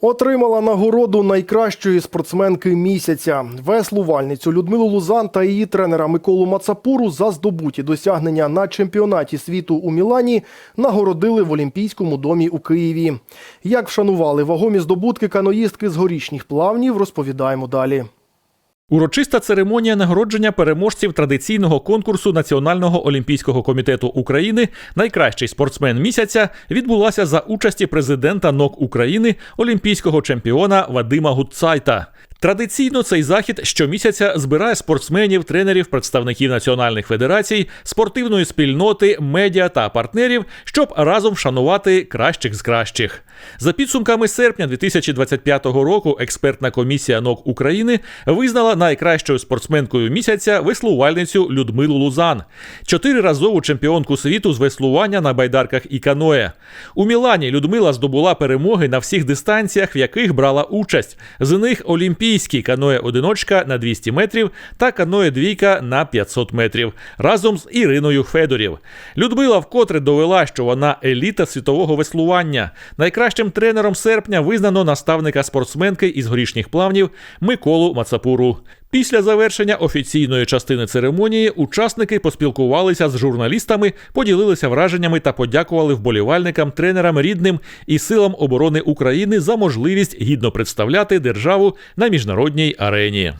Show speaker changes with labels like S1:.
S1: Отримала нагороду найкращої спортсменки місяця. Веслувальницю Людмилу Лузан та її тренера Миколу Мацапуру за здобуті досягнення на чемпіонаті світу у Мілані нагородили в Олімпійському домі у Києві. Як вшанували вагомі здобутки каноїстки з горішніх плавнів, розповідаємо далі.
S2: Урочиста церемонія нагородження переможців традиційного конкурсу Національного олімпійського комітету України Найкращий спортсмен місяця відбулася за участі президента НОК України олімпійського чемпіона Вадима Гудцайта. Традиційно цей захід щомісяця збирає спортсменів, тренерів, представників національних федерацій, спортивної спільноти, медіа та партнерів, щоб разом вшанувати кращих з кращих. За підсумками серпня 2025 року експертна комісія НОК України визнала найкращою спортсменкою місяця веслувальницю Людмилу Лузан, чотириразову чемпіонку світу з веслування на байдарках і каное. У Мілані Людмила здобула перемоги на всіх дистанціях, в яких брала участь. З них олімпійські каноє одиночка на 200 метрів та каноє двійка на 500 метрів разом з Іриною Федорів. Людмила вкотре довела, що вона еліта світового веслування. Найкращим тренером серпня визнано наставника спортсменки із горішніх плавнів Миколу Мацапуру. Після завершення офіційної частини церемонії учасники поспілкувалися з журналістами, поділилися враженнями та подякували вболівальникам, тренерам, рідним і силам оборони України за можливість гідно представляти державу на міжнародній арені.